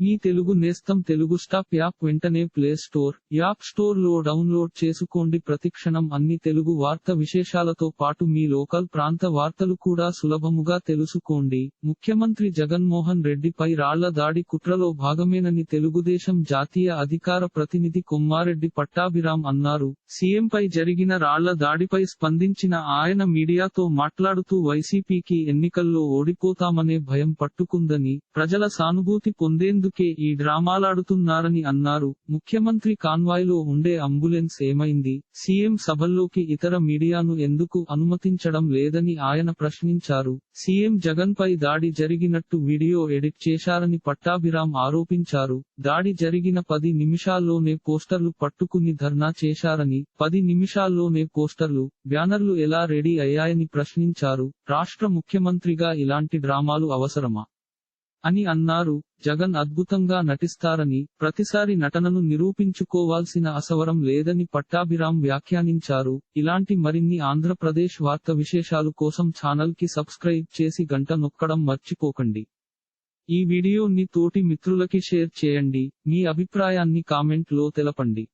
మీ తెలుగు నేస్తం Telugu stop app వెంటనే play store app స్టోర్లో డౌన్లోడ్ చేసుకోండి. ప్రతిక్షణం అన్ని తెలుగు వార్త విశేషాలతో పాటు మీ లోకల్ ప్రాంత వార్తలు కూడా సులభముగా తెలుసుకోండి. ముఖ్యమంత్రి జగన్మోహన్ రెడ్డిపై రాళ్ళ దాడి కుట్రలో భాగమేనని తెలుగుదేశం జాతీయ అధికార ప్రతినిధి కొమ్మారెడ్డి పట్టాభిరాం అన్నారు. సీఎంపై జరిగిన రాళ్ళ దాడిపై స్పందించిన ఆయన మీడియాతో మాట్లాడుతూ వైసీపీకి ఎన్నికల్లో ఓడిపోతామనే భయం పట్టుకుందని ప్రజల సానుభూతి పొందేందుకు ఈ డ్రామాలాడుతున్నారని అన్నారు. ముఖ్యమంత్రి కాన్వాయ్లో ఉండే అంబులెన్స్ ఏమైంది? సీఎం సభల్లోకి ఇతర మీడియాను ఎందుకు అనుమతించడం లేదని ఆయన ప్రశ్నించారు. సీఎం జగన్ పై దాడి జరిగినట్టు వీడియో ఎడిట్ చేశారని పట్టాభిరాం ఆరోపించారు. దాడి జరిగిన పది నిమిషాల్లోనే పోస్టర్లు పట్టుకుని ధర్నా చేశారని పది నిమిషాల్లోనే పోస్టర్లు బ్యానర్లు ఎలా రెడీ అయ్యాయని ప్రశ్నించారు. రాష్ట్ర ముఖ్యమంత్రిగా ఇలాంటి డ్రామాలు అవసరమా? అని అన్నారు. జగన్ అద్భుతంగా నటిస్తారని ప్రతిసారి నటనను నిరూపించుకోవాల్సిన అసవరం లేదని పట్టాభిరామ్ వ్యాఖ్యానించారు. ఇలాంటి మరిన్ని ఆంధ్రప్రదేశ్ వార్త విశేషాలు కోసం ఛానల్కి సబ్స్క్రైబ్ చేసి గంట నొక్కడం మర్చిపోకండి. ఈ వీడియోని తోటి మిత్రులకి షేర్ చేయండి. మీ అభిప్రాయాన్ని కామెంట్లో తెలపండి.